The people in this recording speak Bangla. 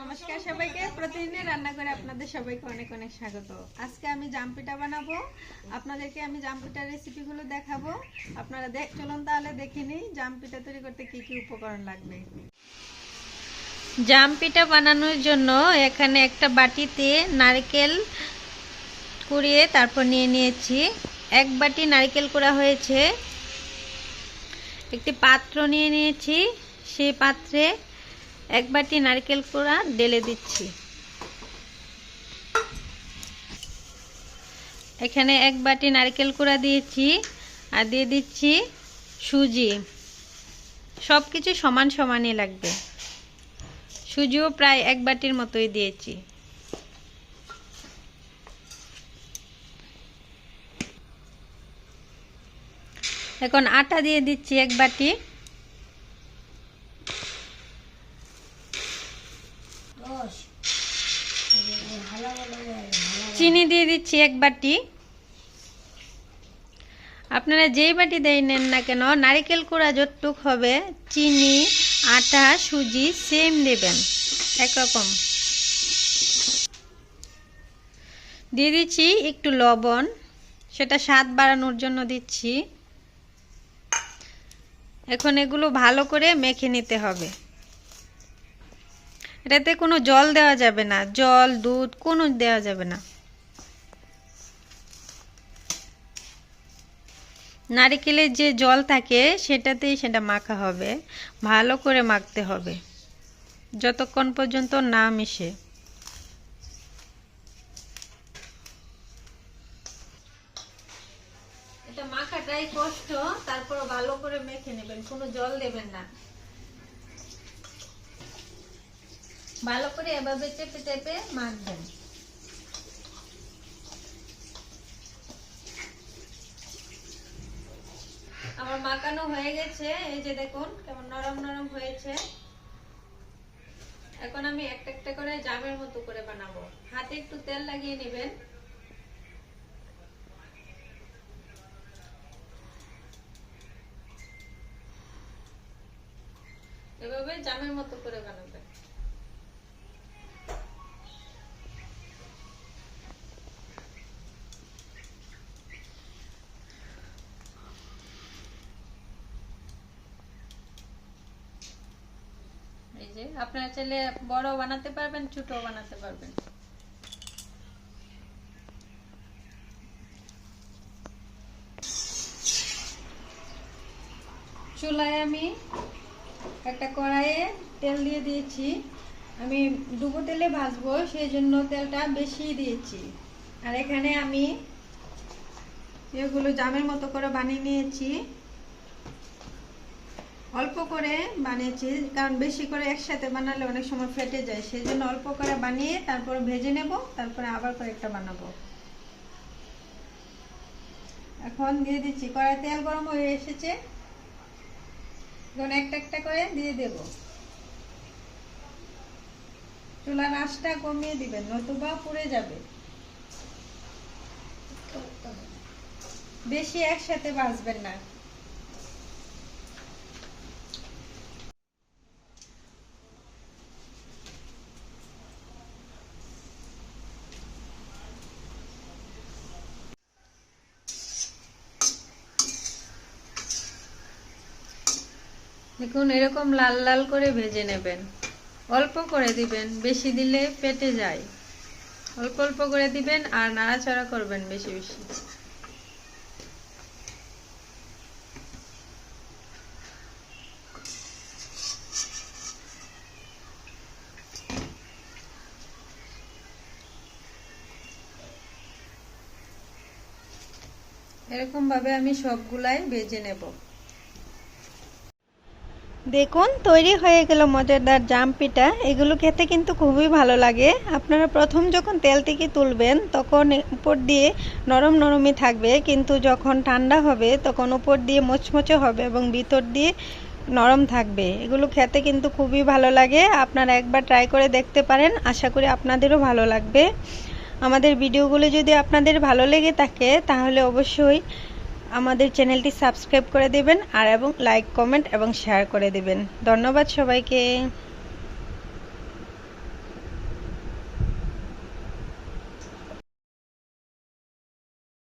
নমস্কার সবাইকে। প্রতিদিনের রান্না করে আপনাদের সবাইকে অনেক অনেক স্বাগত। আজকে আমি জাম পিঠা বানাবো। আপনাদেরকে আমি জাম পিঠার রেসিপিগুলো দেখাবো। আপনারা দেখ চলুন তাহলে দেখে নিই জাম পিঠা তৈরি করতে কি কি উপকরণ লাগবে। জাম পিঠা বানানোর জন্য এখানে একটা বাটিতে নারকেল কুড়িয়ে তারপর নিয়ে নিয়েছি। এক বাটি নারকেল করা হয়েছে। একটি পাত্র নিয়ে নিয়েছি। সেই পাত্রে এক বাটি নারকেল কোড়া ঢেলে দিচ্ছি। এখানে এক বাটি নারকেল কোড়া দিয়েছি আর দিয়ে দিচ্ছি সুজি। সব কিছু সমান সমানই লাগবে। সুজিও প্রায় এক বাটির মতোই দিয়েছি। এখন আটা দিয়ে দিচ্ছি এক বাটি। চিনি দিয়ে দিচ্ছি এক বাটি। আপনারা যেই বাটি দেয় নেন না কেন, নারিকেল কোড়া যতটুক হবে, চিনি, আটা, সুজি সেম দেবেন, একরকম। দিয়ে দিচ্ছি একটু লবণ, সেটা স্বাদ বাড়ানোর জন্য দিচ্ছি। এখন এগুলো ভালো করে মেখে নিতে হবে। এটাতে কোনো জল দেওয়া যাবে না, জল, দুধ, কোনো দেওয়া যাবে না। নারিকেলের যে জল থাকে, সেটাতেই সেটা মাখা হবে। ভালো করে মাখতে হবে। যতক্ষণ পর্যন্ত না মিশে। এটা মাখাটাই কষ্ট, তারপর ভালো করে মেখে নেবেন, কোনো জল দেবেন না। ভালো করে এভাবে চেপে চেপে মাখবেন। মাখানো হয়ে গেছে। এই যে দেখুন, কেমন নরম নরম হয়েছে। এখন আমি একটা একটা করে জামের মতো করে বানাবো। হাতে একটু তেল লাগিয়ে নেবেন। এভাবে জামের মতো করে বানাবেন এই যে আপনারা চাইলে বড় বানাতে পারবেন ছোট বানাতে পারবেন। চুলায় আমি একটা কড়াইয়ে তেল দিয়ে দিয়েছি। আমি ডুবো তেলে ভাজবো সেই জন্য তেলটা বেশি দিয়েছি। আর এখানে আমি এগুলো জামের মতো করে বানিয়ে নিয়েছি। অল্প করে বানিয়েছি, কারণ বেশি করে একসাথে বানালে অনেক সময় ফেটে যায়। সেই জন্য অল্প করে বানিয়ে তারপর ভেজে নেব, তারপরে আবার কয়েকটা বানাবো। এখন দিয়ে দিচ্ছি কড়াই তেল গরম হয়ে এসেছে। এখন একটা একটা করে দিয়ে দেব। চুলার আঁচটা কমিয়ে দিবেন, নতুবা পুড়ে যাবে। বেশি একসাথে ভাজবেন না। দেখুন, এরকম লাল লাল করে ভেজে নেবেন। অল্প করে দিবেন, বেশি দিলে পেটে যায়। অল্প অল্প করে দিবেন আর নাড়াচাড়া করবেন বেশি বেশি। এরকম ভাবে আমি সবগুলাই ভেজে নেব। দেখুন, তৈরি হয়ে গেল মজাদার জাম পিঠা। এগুলো খেতে কিন্তু খুবই ভালো লাগে। আপনারা প্রথম যখন তেল থেকে তুলবেন, তখন উপর দিয়ে নরম নরমই থাকবে। কিন্তু যখন ঠান্ডা হবে, তখন উপর দিয়ে মোচমোচে হবে এবং ভিতর দিয়ে নরম থাকবে। এগুলো খেতে কিন্তু খুবই ভালো লাগে। আপনারা একবার ট্রাই করে দেখতে পারেন। আশা করি আপনাদেরও ভালো লাগবে। আমাদের ভিডিওগুলো যদি আপনাদের ভালো লেগে থাকে, তাহলে অবশ্যই আমাদের চ্যানেলটি সাবস্ক্রাইব করে দেবেন আর এবং লাইক, কমেন্ট এবং শেয়ার করে দেবেন। ধন্যবাদ সবাইকে।